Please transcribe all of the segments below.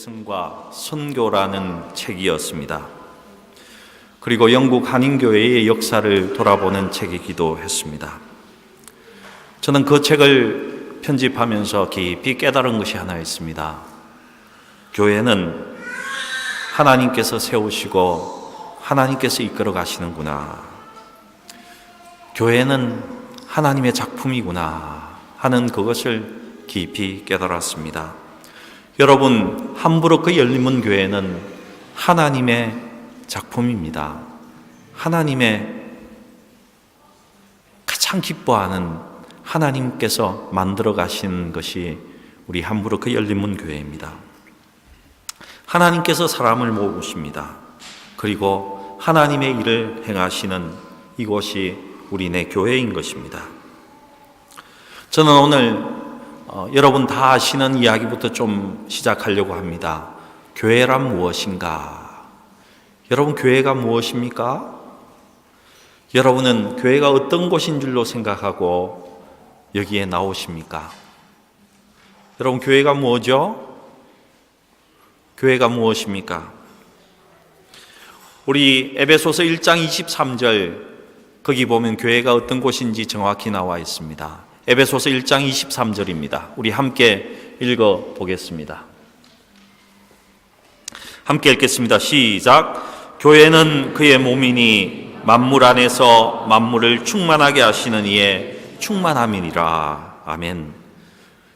재승과 선교라는 책이었습니다. 그리고 영국 한인교회의 역사를 돌아보는 책이기도 했습니다. 저는 그 책을 편집하면서 깊이 깨달은 것이 하나 있습니다. 교회는 하나님께서 세우시고 하나님께서 이끌어 가시는구나. 교회는 하나님의 작품이구나 하는 그것을 깊이 깨달았습니다. 여러분, 함부로 그 열림문 교회는 하나님의 작품입니다. 하나님의 가장 기뻐하는 하나님께서 만들어 가신 것이 우리 함부로 그 열림문 교회입니다. 하나님께서 사람을 모으십니다. 그리고 하나님의 일을 행하시는 이곳이 우리네 교회인 것입니다. 저는 오늘 어, 여러분 다 아시는 이야기부터 좀 시작하려고 합니다. 교회란 무엇인가? 여러분 교회가 무엇입니까? 여러분은 교회가 어떤 곳인 줄로 생각하고 여기에 나오십니까? 여러분 교회가 뭐죠? 교회가 무엇입니까? 우리 에베소서 1장 23절 거기 보면 교회가 어떤 곳인지 정확히 나와 있습니다. 에베소서 1장 23절입니다. 우리 함께 읽어 보겠습니다. 함께 읽겠습니다. 시작. 교회는 그의 몸이니 만물 안에서 만물을 충만하게 하시는 이의 충만함이니라. 아멘.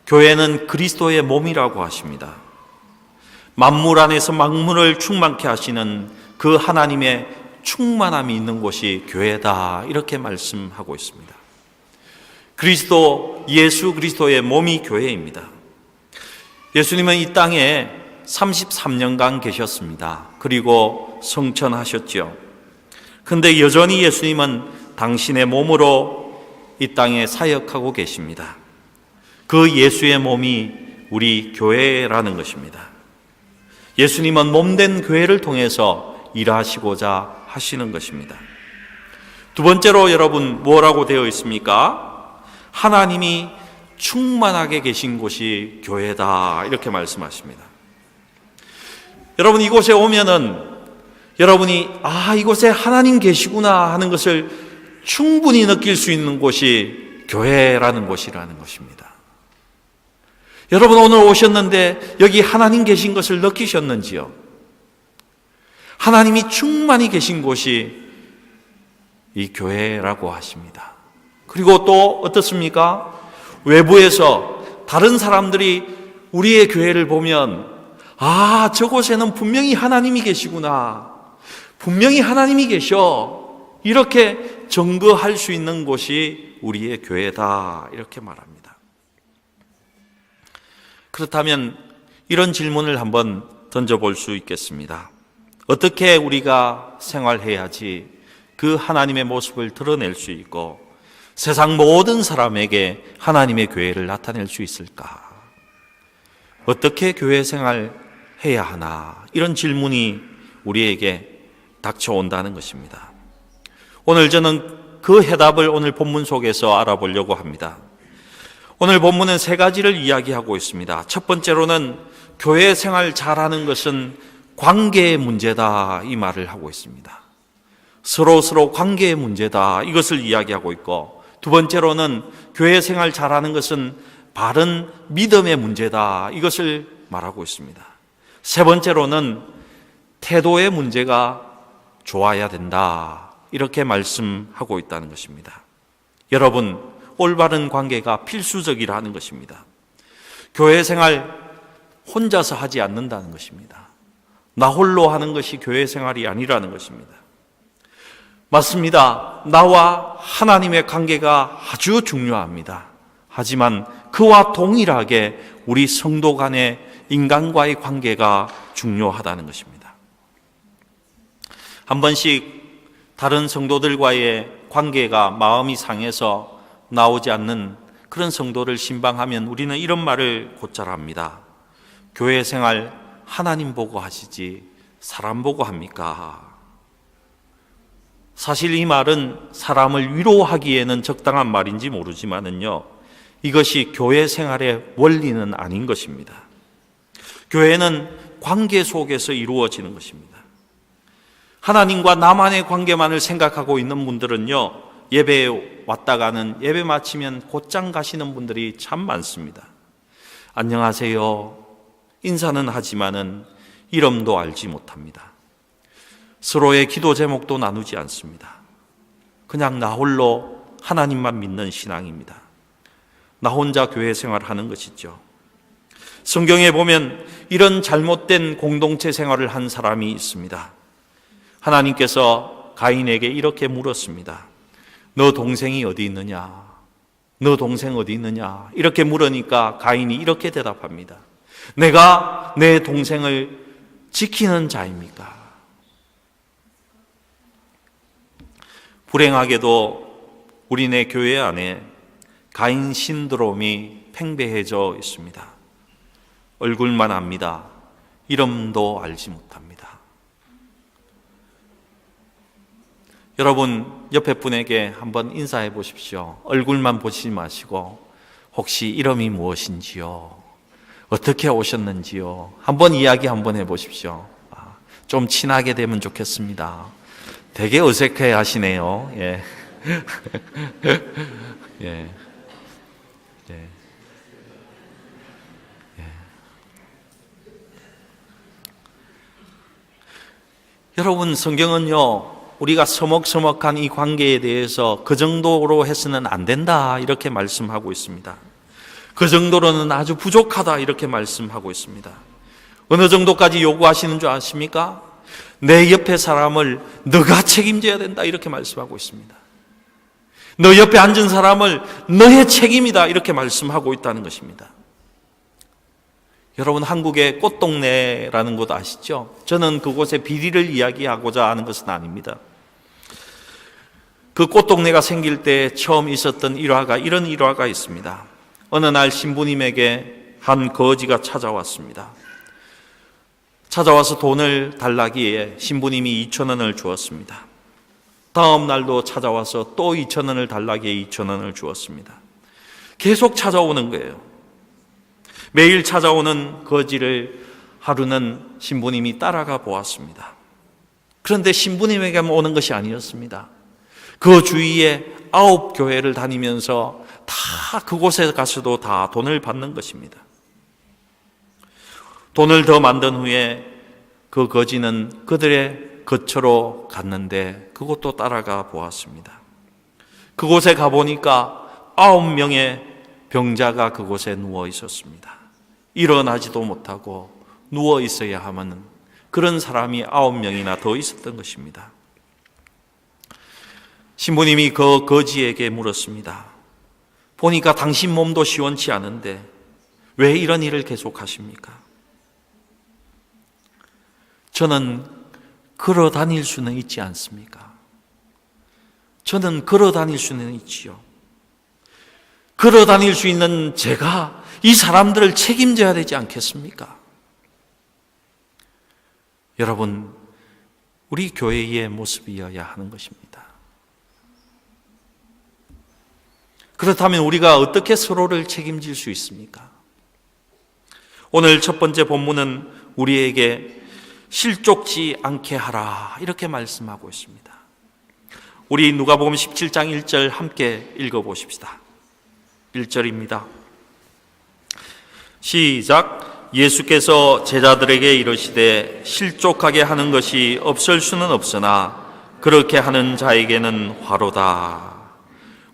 교회는 그리스도의 몸이라고 하십니다. 만물 안에서 만물을 충만케 하시는 그 하나님의 충만함이 있는 곳이 교회다. 이렇게 말씀하고 있습니다. 그리스도, 예수 그리스도의 몸이 교회입니다. 예수님은 이 땅에 33년간 계셨습니다. 그리고 성천하셨죠. 근데 여전히 예수님은 당신의 몸으로 이 땅에 사역하고 계십니다. 그 예수의 몸이 우리 교회라는 것입니다. 예수님은 몸된 교회를 통해서 일하시고자 하시는 것입니다. 두 번째로 여러분 뭐라고 되어 있습니까? 하나님이 충만하게 계신 곳이 교회다. 이렇게 말씀하십니다. 여러분 이곳에 오면은 여러분이 아, 이곳에 하나님 계시구나 하는 것을 충분히 느낄 수 있는 곳이 교회라는 곳이라는 것입니다. 여러분 오늘 오셨는데 여기 하나님 계신 것을 느끼셨는지요? 하나님이 충만히 계신 곳이 이 교회라고 하십니다. 그리고 또 어떻습니까? 외부에서 다른 사람들이 우리의 교회를 보면 아, 저곳에는 분명히 하나님이 계시구나. 분명히 하나님이 계셔. 이렇게 증거할 수 있는 곳이 우리의 교회다. 이렇게 말합니다. 그렇다면 이런 질문을 한번 던져볼 수 있겠습니다. 어떻게 우리가 생활해야지 그 하나님의 모습을 드러낼 수 있고 세상 모든 사람에게 하나님의 교회를 나타낼 수 있을까? 어떻게 교회 생활 해야 하나? 이런 질문이 우리에게 닥쳐온다는 것입니다. 오늘 저는 그 해답을 오늘 본문 속에서 알아보려고 합니다. 오늘 본문은 세 가지를 이야기하고 있습니다. 첫 번째로는 교회 생활 잘하는 것은 관계의 문제다 이 말을 하고 있습니다. 서로 서로 관계의 문제다 이것을 이야기하고 있고 두 번째로는 교회 생활 잘하는 것은 바른 믿음의 문제다 이것을 말하고 있습니다. 세 번째로는 태도의 문제가 좋아야 된다 이렇게 말씀하고 있다는 것입니다. 여러분 올바른 관계가 필수적이라는 것입니다. 교회 생활 혼자서 하지 않는다는 것입니다. 나 홀로 하는 것이 교회 생활이 아니라는 것입니다. 맞습니다. 나와 하나님의 관계가 아주 중요합니다. 하지만 그와 동일하게 우리 성도 간의 인간과의 관계가 중요하다는 것입니다. 한 번씩 다른 성도들과의 관계가 마음이 상해서 나오지 않는 그런 성도를 신방하면 우리는 이런 말을 곧잘 합니다. 교회 생활 하나님 보고 하시지 사람 보고 합니까? 사실 이 말은 사람을 위로하기에는 적당한 말인지 모르지만은요, 이것이 교회 생활의 원리는 아닌 것입니다. 교회는 관계 속에서 이루어지는 것입니다. 하나님과 나만의 관계만을 생각하고 있는 분들은요, 예배에 왔다 가는 예배 마치면 곧장 가시는 분들이 참 많습니다. 안녕하세요. 인사는 하지만은 이름도 알지 못합니다. 서로의 기도 제목도 나누지 않습니다. 그냥 나 홀로 하나님만 믿는 신앙입니다. 나 혼자 교회 생활하는 것이죠. 성경에 보면 이런 잘못된 공동체 생활을 한 사람이 있습니다. 하나님께서 가인에게 이렇게 물었습니다. 너 동생이 어디 있느냐? 너 동생 어디 있느냐? 이렇게 물으니까 가인이 이렇게 대답합니다. 내가 내 동생을 지키는 자입니까? 불행하게도 우리네 교회 안에 가인 신드롬이 팽배해져 있습니다. 얼굴만 압니다. 이름도 알지 못합니다. 여러분, 옆에 분에게 한번 인사해 보십시오. 얼굴만 보지 마시고, 혹시 이름이 무엇인지요? 어떻게 오셨는지요? 한번 이야기 한번 해 보십시오. 아, 좀 친하게 되면 좋겠습니다. 되게 어색해 하시네요. 예. 예. 예. 여러분, 성경은요, 우리가 서먹서먹한 이 관계에 대해서 그 정도로 해서는 안 된다, 이렇게 말씀하고 있습니다. 그 정도로는 아주 부족하다, 이렇게 말씀하고 있습니다. 어느 정도까지 요구하시는 줄 아십니까? 내 옆에 사람을 너가 책임져야 된다, 이렇게 말씀하고 있습니다. 너 옆에 앉은 사람을 너의 책임이다, 이렇게 말씀하고 있다는 것입니다. 여러분 한국의 꽃동네라는 곳 아시죠? 저는 그곳의 비리를 이야기하고자 하는 것은 아닙니다. 그 꽃동네가 생길 때 처음 있었던 일화가 이런 일화가 있습니다. 어느 날 신부님에게 한 거지가 찾아왔습니다. 찾아와서 돈을 달라기에 신부님이 2천 원을 주었습니다. 다음 날도 찾아와서 또 2천 원을 달라기에 2천 원을 주었습니다. 계속 찾아오는 거예요. 매일 찾아오는 거지를 하루는 신부님이 따라가 보았습니다. 그런데 신부님에게 오는 것이 아니었습니다. 그 주위에 아홉 교회를 다니면서 다 그곳에 가서도 다 돈을 받는 것입니다. 돈을 더 만든 후에 그 거지는 그들의 거처로 갔는데 그곳도 따라가 보았습니다. 그곳에 가보니까 아홉 명의 병자가 그곳에 누워 있었습니다. 일어나지도 못하고 누워 있어야 하는 그런 사람이 아홉 명이나 더 있었던 것입니다. 신부님이 그 거지에게 물었습니다. 보니까 당신 몸도 시원치 않은데 왜 이런 일을 계속 하십니까? 저는 걸어 다닐 수는 있지 않습니까? 저는 걸어 다닐 수는 있지요. 걸어 다닐 수 있는 제가 이 사람들을 책임져야 되지 않겠습니까? 여러분, 우리 교회의 모습이어야 하는 것입니다. 그렇다면 우리가 어떻게 서로를 책임질 수 있습니까? 오늘 첫 번째 본문은 우리에게 실족지 않게 하라 이렇게 말씀하고 있습니다. 우리 누가복음 17장 1절 함께 읽어 보십시다. 1절입니다. 시작 예수께서 제자들에게 이르시되 실족하게 하는 것이 없을 수는 없으나 그렇게 하는 자에게는 화로다.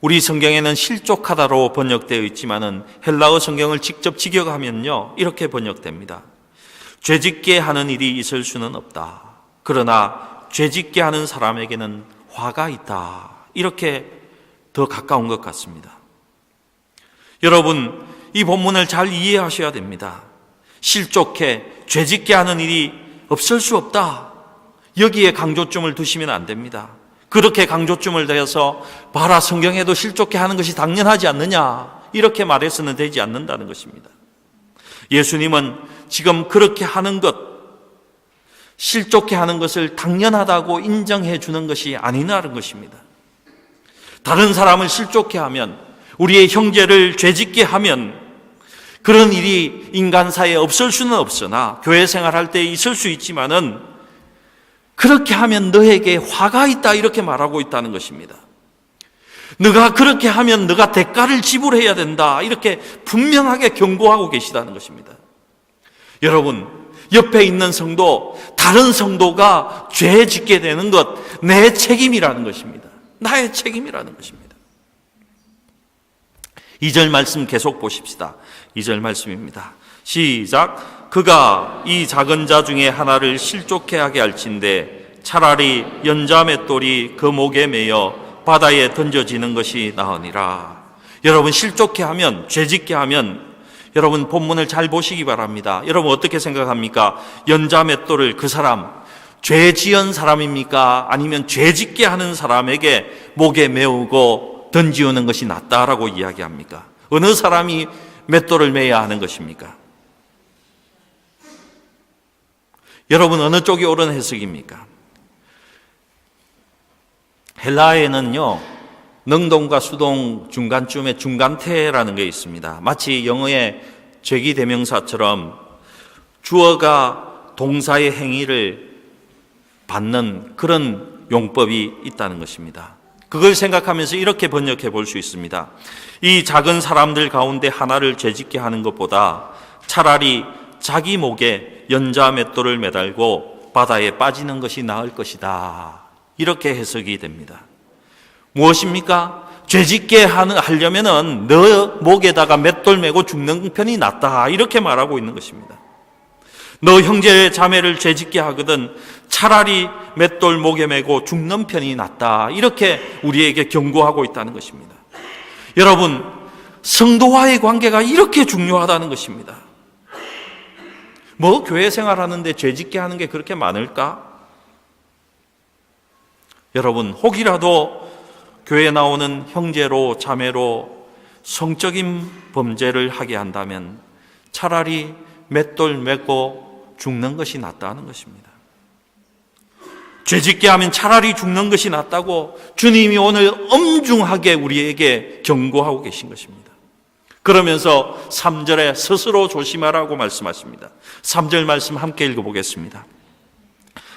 우리 성경에는 실족하다로 번역되어 있지만은 헬라어 성경을 직접 직역하면요 이렇게 번역됩니다. 죄짓게 하는 일이 있을 수는 없다. 그러나 죄짓게 하는 사람에게는 화가 있다. 이렇게 더 가까운 것 같습니다. 여러분, 이 본문을 잘 이해하셔야 됩니다. 실족해 죄짓게 하는 일이 없을 수 없다. 여기에 강조점을 두시면 안 됩니다. 그렇게 강조점을 대서 봐라 성경에도 실족해 하는 것이 당연하지 않느냐 이렇게 말해서는 되지 않는다는 것입니다. 예수님은 지금 그렇게 하는 것, 실족해 하는 것을 당연하다고 인정해 주는 것이 아니라는 것입니다. 다른 사람을 실족해 하면, 우리의 형제를 죄짓게 하면, 그런 일이 인간사에 없을 수는 없으나 교회 생활할 때 있을 수 있지만은 그렇게 하면 너에게 화가 있다 이렇게 말하고 있다는 것입니다. 너가 그렇게 하면 너가 대가를 지불해야 된다 이렇게 분명하게 경고하고 계시다는 것입니다. 여러분 옆에 있는 성도 다른 성도가 죄 짓게 되는 것 내 책임이라는 것입니다. 나의 책임이라는 것입니다. 2절 말씀 계속 보십시다. 2절 말씀입니다. 시작. 그가 이 작은 자 중에 하나를 실족해 하게 할진대 차라리 연자 맷돌이 그 목에 매여 바다에 던져지는 것이 나으니라. 여러분 실족해 하면 죄짓게 하면 여러분 본문을 잘 보시기 바랍니다. 여러분 어떻게 생각합니까? 연자 맷돌을 그 사람 죄 지은 사람입니까? 아니면 죄 짓게 하는 사람에게 목에 메우고 던지우는 것이 낫다라고 이야기합니까? 어느 사람이 맷돌을 매야 하는 것입니까? 여러분 어느 쪽이 옳은 해석입니까? 헬라에는요 능동과 수동 중간쯤에 중간태라는 게 있습니다. 마치 영어의 죄기 대명사처럼 주어가 동사의 행위를 받는 그런 용법이 있다는 것입니다. 그걸 생각하면서 이렇게 번역해 볼 수 있습니다. 이 작은 사람들 가운데 하나를 죄짓게 하는 것보다 차라리 자기 목에 연자 맷돌을 매달고 바다에 빠지는 것이 나을 것이다. 이렇게 해석이 됩니다. 무엇입니까? 죄짓게 하려면은 너 목에다가 맷돌 메고 죽는 편이 낫다. 이렇게 말하고 있는 것입니다. 너 형제 자매를 죄짓게 하거든 차라리 맷돌 목에 메고 죽는 편이 낫다. 이렇게 우리에게 경고하고 있다는 것입니다. 여러분, 성도와의 관계가 이렇게 중요하다는 것입니다. 뭐 교회 생활하는데 죄짓게 하는 게 그렇게 많을까? 여러분, 혹이라도 교회에 나오는 형제로 자매로 성적인 범죄를 하게 한다면 차라리 맷돌 메고 죽는 것이 낫다는 것입니다. 죄 짓게 하면 차라리 죽는 것이 낫다고 주님이 오늘 엄중하게 우리에게 경고하고 계신 것입니다. 그러면서 3절에 스스로 조심하라고 말씀하십니다. 3절 말씀 함께 읽어보겠습니다.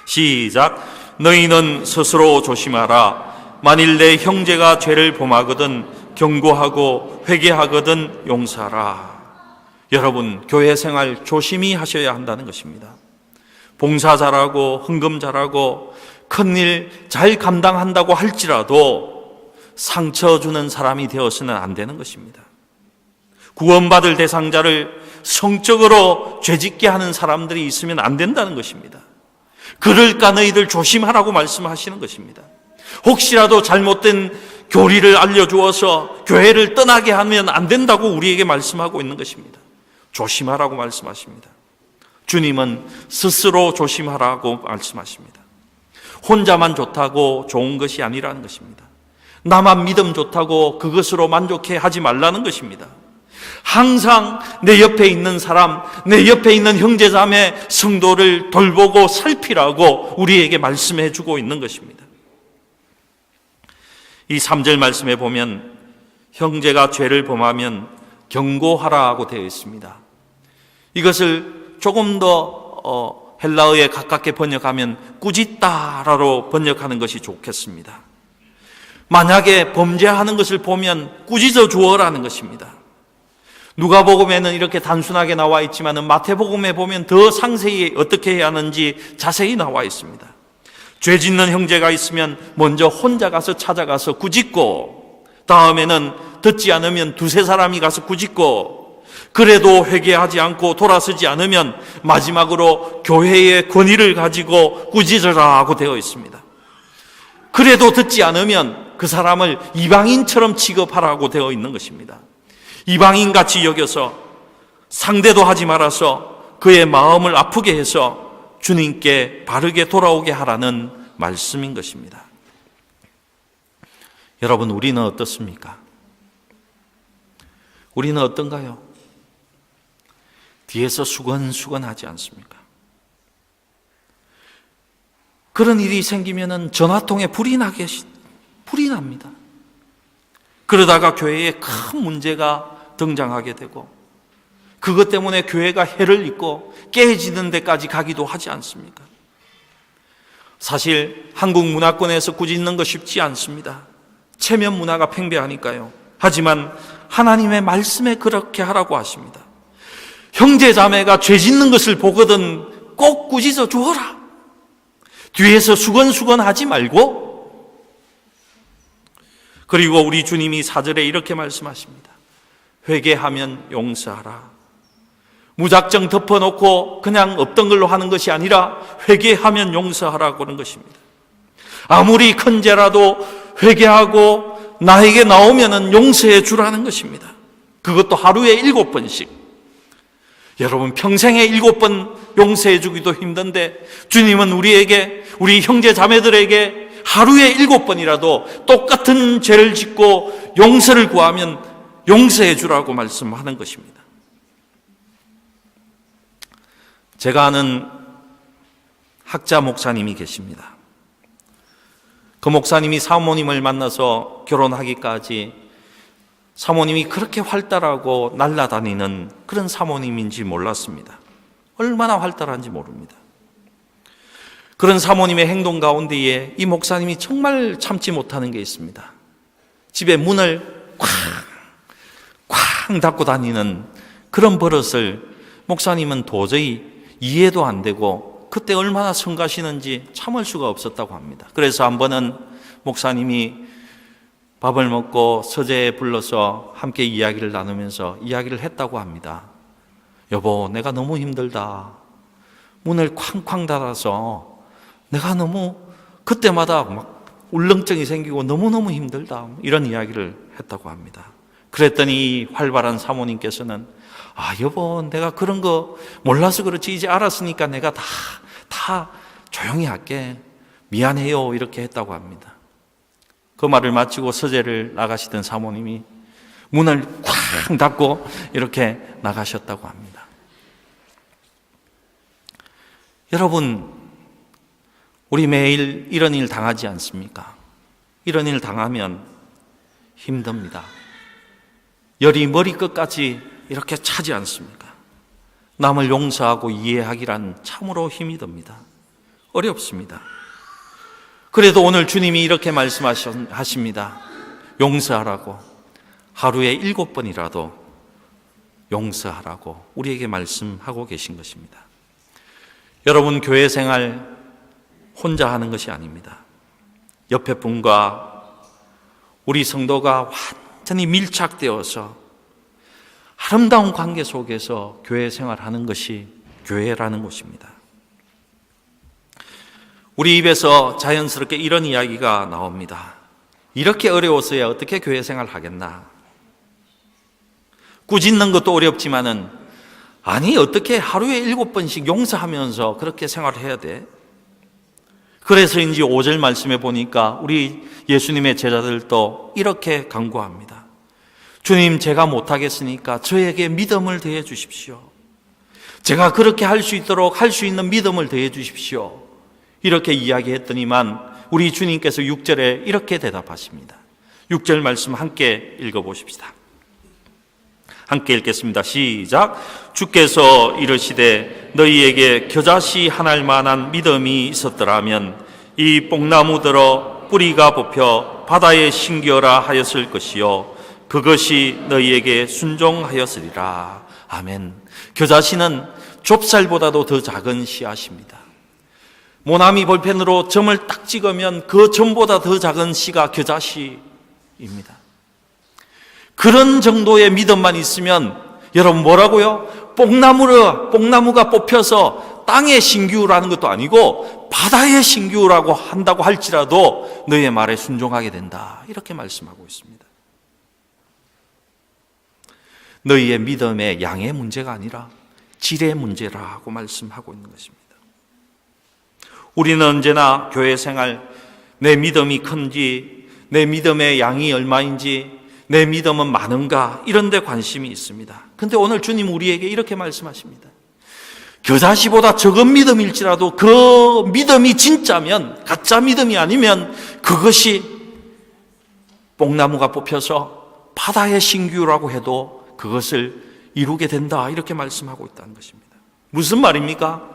시작. 너희는 스스로 조심하라. 만일 내 형제가 죄를 범하거든 경고하고 회개하거든 용서하라. 여러분, 교회 생활 조심히 하셔야 한다는 것입니다. 봉사 잘하고 헌금 잘하고 큰일 잘 감당한다고 할지라도 상처 주는 사람이 되어서는 안 되는 것입니다. 구원받을 대상자를 성적으로 죄짓게 하는 사람들이 있으면 안 된다는 것입니다. 그럴까 너희들 조심하라고 말씀하시는 것입니다. 혹시라도 잘못된 교리를 알려주어서 교회를 떠나게 하면 안 된다고 우리에게 말씀하고 있는 것입니다. 조심하라고 말씀하십니다. 주님은 스스로 조심하라고 말씀하십니다. 혼자만 좋다고 좋은 것이 아니라는 것입니다. 나만 믿음 좋다고 그것으로 만족해 하지 말라는 것입니다. 항상 내 옆에 있는 사람, 내 옆에 있는 형제 자매 성도를 돌보고 살피라고 우리에게 말씀해 주고 있는 것입니다. 이 3절 말씀에 보면 형제가 죄를 범하면 경고하라고 되어 있습니다. 이것을 조금 더 어, 헬라어에 가깝게 번역하면 꾸짖다라로 번역하는 것이 좋겠습니다. 만약에 범죄하는 것을 보면 꾸짖어 주어라는 것입니다. 누가복음에는 이렇게 단순하게 나와 있지만 마태복음에 보면 더 상세히 어떻게 해야 하는지 자세히 나와 있습니다. 죄 짓는 형제가 있으면 먼저 혼자 가서 찾아가서 꾸짖고 다음에는 듣지 않으면 두세 사람이 가서 꾸짖고 그래도 회개하지 않고 돌아서지 않으면 마지막으로 교회의 권위를 가지고 꾸짖으라 하고 되어 있습니다. 그래도 듣지 않으면 그 사람을 이방인처럼 취급하라고 되어 있는 것입니다. 이방인 같이 여겨서 상대도 하지 말아서 그의 마음을 아프게 해서 주님께 바르게 돌아오게 하라는 말씀인 것입니다. 여러분, 우리는 어떻습니까? 우리는 어떤가요? 뒤에서 수건수건 하지 않습니까? 그런 일이 생기면은 전화통에 불이 나게, 불이 납니다. 그러다가 교회에 큰 문제가 등장하게 되고 그것 때문에 교회가 해를 입고 깨지는 데까지 가기도 하지 않습니까? 사실 한국 문화권에서 꾸짖는 거 쉽지 않습니다. 체면 문화가 팽배하니까요. 하지만 하나님의 말씀에 그렇게 하라고 하십니다. 형제 자매가 죄 짓는 것을 보거든 꼭 꾸짖어 주어라. 뒤에서 수건수건 하지 말고 그리고 우리 주님이 사절에 이렇게 말씀하십니다. 회개하면 용서하라. 무작정 덮어놓고 그냥 없던 걸로 하는 것이 아니라 회개하면 용서하라고 하는 것입니다. 아무리 큰 죄라도 회개하고 나에게 나오면은 용서해 주라는 것입니다. 그것도 하루에 일곱 번씩. 여러분 평생에 일곱 번 용서해 주기도 힘든데 주님은 우리에게 우리 형제 자매들에게 하루에 일곱 번이라도 똑같은 죄를 짓고 용서를 구하면 용서해 주라고 말씀하는 것입니다. 제가 아는 학자 목사님이 계십니다. 그 목사님이 사모님을 만나서 결혼하기까지 사모님이 그렇게 활달하고 날라다니는 그런 사모님인지 몰랐습니다. 얼마나 활달한지 모릅니다. 그런 사모님의 행동 가운데에 이 목사님이 정말 참지 못하는 게 있습니다. 집에 문을 쾅, 쾅 닫고 다니는 그런 버릇을 목사님은 도저히 이해도 안 되고 그때 얼마나 성가시는지 참을 수가 없었다고 합니다. 그래서 한 번은 목사님이 밥을 먹고 서재에 불러서 함께 이야기를 나누면서 이야기를 했다고 합니다. 여보, 내가 너무 힘들다. 문을 쾅쾅 닫아서 내가 너무 그때마다 막 울렁증이 생기고 너무너무 힘들다. 이런 이야기를 했다고 합니다. 그랬더니 활발한 사모님께서는 아, 여보, 내가 그런 거 몰라서 그렇지. 이제 알았으니까 내가 다, 다 조용히 할게. 미안해요. 이렇게 했다고 합니다. 그 말을 마치고 서재를 나가시던 사모님이 문을 쾅 닫고 이렇게 나가셨다고 합니다. 여러분, 우리 매일 이런 일 당하지 않습니까? 이런 일 당하면 힘듭니다. 열이 머리끝까지 이렇게 차지 않습니까? 남을 용서하고 이해하기란 참으로 힘이 듭니다. 어렵습니다. 그래도 오늘 주님이 이렇게 말씀하십니다. 용서하라고. 하루에 일곱 번이라도 용서하라고 우리에게 말씀하고 계신 것입니다. 여러분, 교회 생활 혼자 하는 것이 아닙니다. 옆에 분과 우리 성도가 완 전히 밀착되어서 아름다운 관계 속에서 교회 생활하는 것이 교회라는 것입니다. 우리 입에서 자연스럽게 이런 이야기가 나옵니다. 이렇게 어려워서야 어떻게 교회 생활 하겠나? 꾸짖는 것도 어렵지만은 아니 어떻게 하루에 일곱 번씩 용서하면서 그렇게 생활해야 돼? 그래서인지 5절 말씀에 보니까 우리 예수님의 제자들도 이렇게 강구합니다. 주님, 제가 못하겠으니까 저에게 믿음을 더해 주십시오. 제가 그렇게 할 수 있도록 할 수 있는 믿음을 더해 주십시오. 이렇게 이야기했더니만 우리 주님께서 6절에 이렇게 대답하십니다. 6절 말씀 함께 읽어보십시다. 함께 읽겠습니다. 시작. 주께서 이르시되 너희에게 겨자씨 하나일 만한 믿음이 있었더라면 이 뽕나무들어 뿌리가 뽑혀 바다에 심겨라 하였을 것이요 그것이 너희에게 순종하였으리라. 아멘. 겨자씨는 좁쌀보다도 더 작은 씨앗입니다. 모나미 볼펜으로 점을 딱 찍으면 그 점보다 더 작은 씨가 겨자씨입니다. 그런 정도의 믿음만 있으면 여러분 뭐라고요? 뽕나무를 뽕나무가 뽑혀서 땅의 신규라는 것도 아니고 바다의 신규라고 한다고 할지라도 너의 말에 순종하게 된다. 이렇게 말씀하고 있습니다. 너희의 믿음의 양의 문제가 아니라 질의 문제라고 말씀하고 있는 것입니다. 우리는 언제나 교회 생활 내 믿음이 큰지 내 믿음의 양이 얼마인지 내 믿음은 많은가 이런 데 관심이 있습니다. 근데 오늘 주님 우리에게 이렇게 말씀하십니다. 겨자씨보다 적은 믿음일지라도 그 믿음이 진짜면 가짜 믿음이 아니면 그것이 뽕나무가 뽑혀서 바다의 신규라고 해도 그것을 이루게 된다. 이렇게 말씀하고 있다는 것입니다. 무슨 말입니까?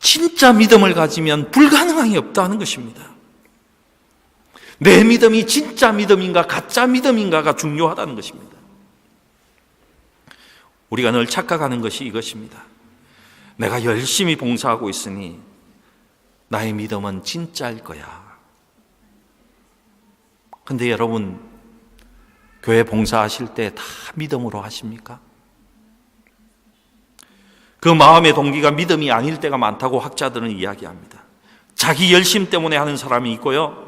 진짜 믿음을 가지면 불가능함이 없다는 것입니다. 내 믿음이 진짜 믿음인가 가짜 믿음인가가 중요하다는 것입니다. 우리가 늘 착각하는 것이 이것입니다. 내가 열심히 봉사하고 있으니 나의 믿음은 진짜일 거야. 근데 여러분, 교회 봉사하실 때 다 믿음으로 하십니까? 그 마음의 동기가 믿음이 아닐 때가 많다고 학자들은 이야기합니다. 자기 열심 때문에 하는 사람이 있고요.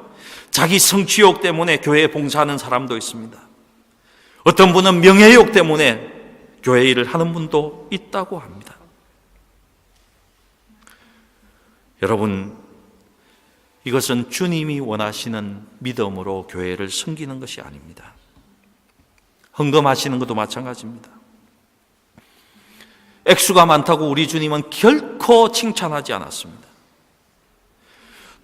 자기 성취욕 때문에 교회에 봉사하는 사람도 있습니다. 어떤 분은 명예욕 때문에 교회 일을 하는 분도 있다고 합니다. 여러분, 이것은 주님이 원하시는 믿음으로 교회를 섬기는 것이 아닙니다. 헌금하시는 것도 마찬가지입니다. 액수가 많다고 우리 주님은 결코 칭찬하지 않았습니다.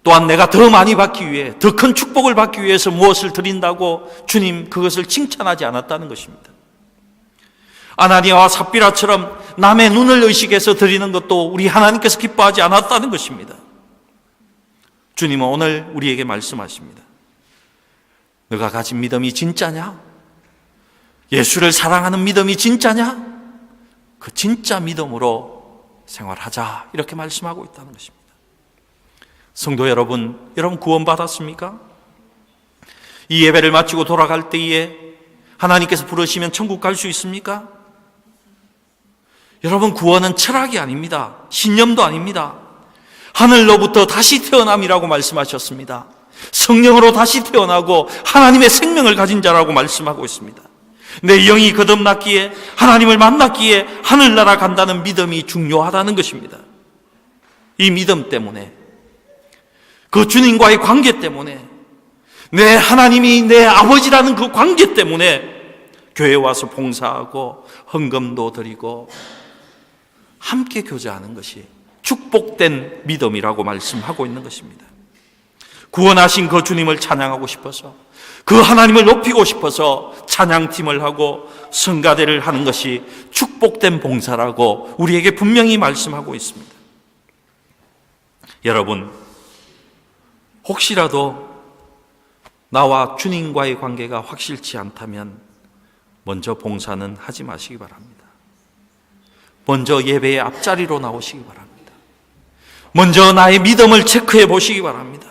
또한 내가 더 많이 받기 위해, 더 큰 축복을 받기 위해서 무엇을 드린다고 주님 그것을 칭찬하지 않았다는 것입니다. 아나니아와 삽비라처럼 남의 눈을 의식해서 드리는 것도 우리 하나님께서 기뻐하지 않았다는 것입니다. 주님은 오늘 우리에게 말씀하십니다. 너가 가진 믿음이 진짜냐? 예수를 사랑하는 믿음이 진짜냐? 그 진짜 믿음으로 생활하자. 이렇게 말씀하고 있다는 것입니다. 성도 여러분, 여러분 구원받았습니까? 이 예배를 마치고 돌아갈 때에 하나님께서 부르시면 천국 갈 수 있습니까? 여러분 구원은 철학이 아닙니다. 신념도 아닙니다. 하늘로부터 다시 태어남이라고 말씀하셨습니다. 성령으로 다시 태어나고 하나님의 생명을 가진 자라고 말씀하고 있습니다. 내 영이 거듭났기에 하나님을 만났기에 하늘나라 간다는 믿음이 중요하다는 것입니다. 이 믿음 때문에 그 주님과의 관계 때문에 내 하나님이 내 아버지라는 그 관계 때문에 교회 와서 봉사하고 헌금도 드리고 함께 교제하는 것이 축복된 믿음이라고 말씀하고 있는 것입니다. 구원하신 그 주님을 찬양하고 싶어서 그 하나님을 높이고 싶어서 찬양팀을 하고 성가대를 하는 것이 축복된 봉사라고 우리에게 분명히 말씀하고 있습니다. 여러분, 혹시라도 나와 주님과의 관계가 확실치 않다면 먼저 봉사는 하지 마시기 바랍니다. 먼저 예배의 앞자리로 나오시기 바랍니다. 먼저 나의 믿음을 체크해 보시기 바랍니다.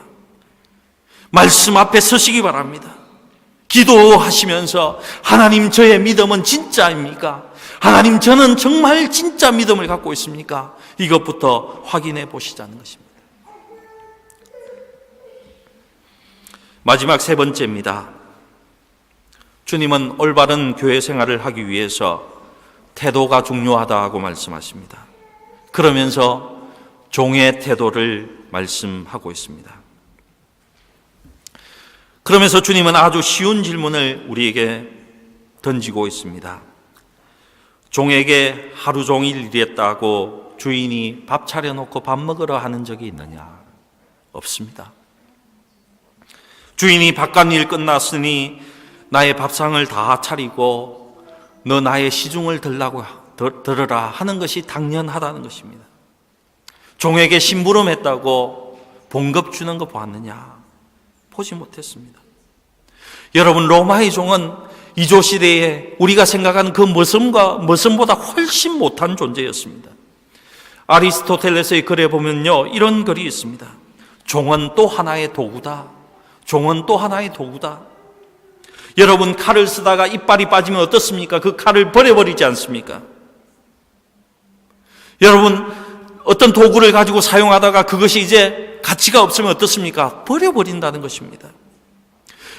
말씀 앞에 서시기 바랍니다. 기도하시면서 하나님 저의 믿음은 진짜입니까? 하나님 저는 정말 진짜 믿음을 갖고 있습니까? 이것부터 확인해 보시자는 것입니다. 마지막 세 번째입니다. 주님은 올바른 교회 생활을 하기 위해서 태도가 중요하다고 말씀하십니다. 그러면서 종의 태도를 말씀하고 있습니다. 그러면서 주님은 아주 쉬운 질문을 우리에게 던지고 있습니다. 종에게 하루 종일 일했다고 주인이 밥 차려놓고 밥 먹으러 하는 적이 있느냐? 없습니다. 주인이 바깥 일 끝났으니 나의 밥상을 다 차리고 너 나의 시중을 들라고 들으라 하는 것이 당연하다는 것입니다. 종에게 심부름했다고 봉급 주는 거 보았느냐? 보지 못했습니다. 여러분 로마의 종은 이조 시대에 우리가 생각하는 그 모습과 모습보다 훨씬 못한 존재였습니다. 아리스토텔레스의 글에 보면요 이런 글이 있습니다. 종은 또 하나의 도구다. 종은 또 하나의 도구다. 여러분 칼을 쓰다가 이빨이 빠지면 어떻습니까? 그 칼을 버려버리지 않습니까? 여러분 어떤 도구를 가지고 사용하다가 그것이 이제 가치가 없으면 어떻습니까? 버려버린다는 것입니다.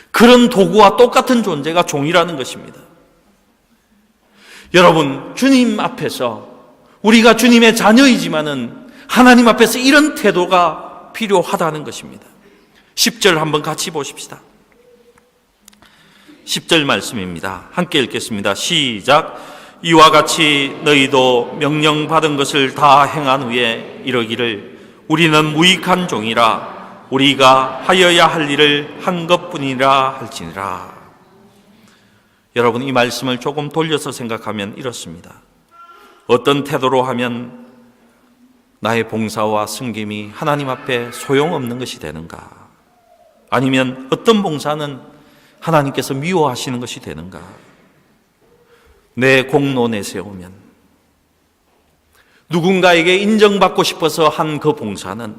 그런 도구와 똑같은 존재가 종이라는 것입니다. 여러분, 주님 앞에서 우리가 주님의 자녀이지만은 하나님 앞에서 이런 태도가 필요하다는 것입니다. 10절 한번 같이 보십시다. 10절 말씀입니다. 함께 읽겠습니다. 시작. 이와 같이 너희도 명령받은 것을 다 행한 후에 이러기를 우리는 무익한 종이라 우리가 하여야 할 일을 한 것뿐이라 할지니라. 여러분 이 말씀을 조금 돌려서 생각하면 이렇습니다. 어떤 태도로 하면 나의 봉사와 승김이 하나님 앞에 소용없는 것이 되는가? 아니면 어떤 봉사는 하나님께서 미워하시는 것이 되는가? 내 공로 내세우면 누군가에게 인정받고 싶어서 한 그 봉사는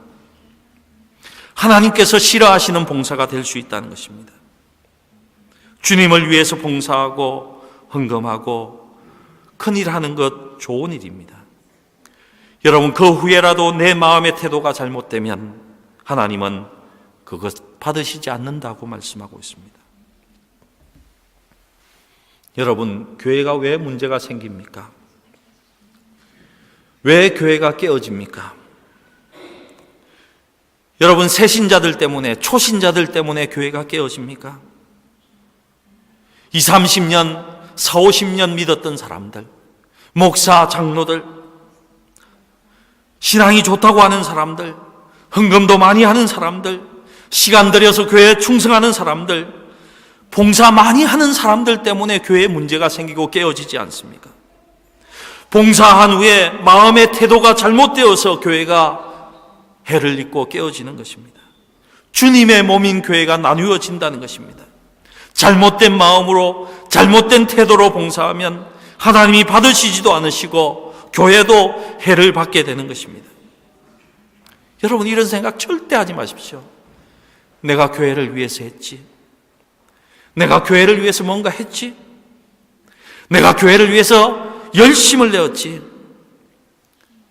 하나님께서 싫어하시는 봉사가 될 수 있다는 것입니다. 주님을 위해서 봉사하고 헌금하고 큰 일 하는 것 좋은 일입니다. 여러분, 그 후에라도 내 마음의 태도가 잘못되면 하나님은 그것 받으시지 않는다고 말씀하고 있습니다. 여러분, 교회가 왜 문제가 생깁니까? 왜 교회가 깨어집니까? 여러분, 새신자들 때문에, 초신자들 때문에 교회가 깨어집니까? 2, 30년, 4, 50년 믿었던 사람들, 목사, 장로들, 신앙이 좋다고 하는 사람들, 헌금도 많이 하는 사람들, 시간 들여서 교회에 충성하는 사람들, 봉사 많이 하는 사람들 때문에 교회에 문제가 생기고 깨어지지 않습니까? 봉사한 후에 마음의 태도가 잘못되어서 교회가 해를 입고 깨어지는 것입니다. 주님의 몸인 교회가 나누어진다는 것입니다. 잘못된 마음으로 잘못된 태도로 봉사하면 하나님이 받으시지도 않으시고 교회도 해를 받게 되는 것입니다. 여러분 이런 생각 절대 하지 마십시오. 내가 교회를 위해서 했지. 내가 교회를 위해서 뭔가 했지. 내가 교회를 위해서 열심을 내었지.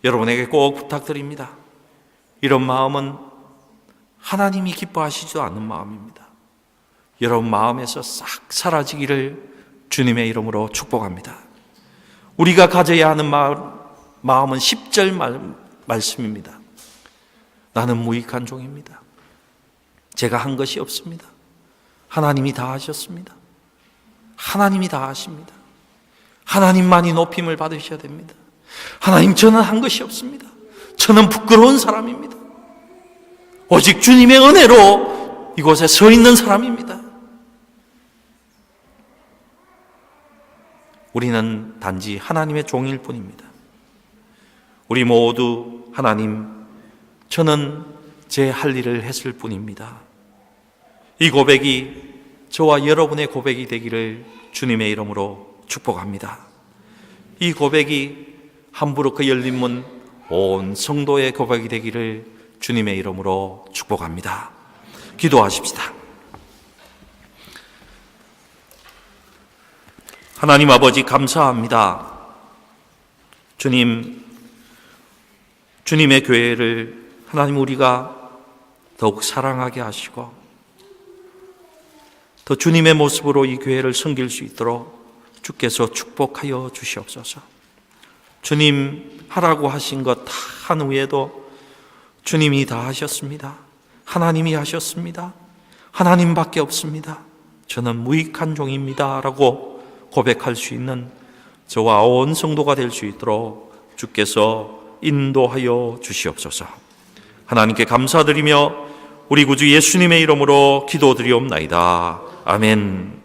여러분에게 꼭 부탁드립니다. 이런 마음은 하나님이 기뻐하시지도 않는 마음입니다. 여러분 마음에서 싹 사라지기를 주님의 이름으로 축복합니다. 우리가 가져야 하는 마음, 마음은 10절 말, 말씀입니다. 나는 무익한 종입니다. 제가 한 것이 없습니다. 하나님이 다 하셨습니다. 하나님이 다 하십니다. 하나님만이 높임을 받으셔야 됩니다. 하나님, 저는 한 것이 없습니다. 저는 부끄러운 사람입니다. 오직 주님의 은혜로 이곳에 서 있는 사람입니다. 우리는 단지 하나님의 종일 뿐입니다. 우리 모두 하나님, 저는 제 할 일을 했을 뿐입니다. 이 고백이 저와 여러분의 고백이 되기를 주님의 이름으로 축복합니다. 이 고백이 함부로 그 열린 문 온 성도의 고백이 되기를 주님의 이름으로 축복합니다. 기도하십시다. 하나님 아버지 감사합니다. 주님, 주님의 교회를 하나님 우리가 더욱 사랑하게 하시고 더 주님의 모습으로 이 교회를 섬길 수 있도록 주께서 축복하여 주시옵소서. 주님 하라고 하신 것 다 한 후에도 주님이 다 하셨습니다. 하나님이 하셨습니다. 하나님밖에 없습니다. 저는 무익한 종입니다. 라고 고백할 수 있는 저와 온 성도가 될 수 있도록 주께서 인도하여 주시옵소서. 하나님께 감사드리며 우리 구주 예수님의 이름으로 기도드리옵나이다. 아멘.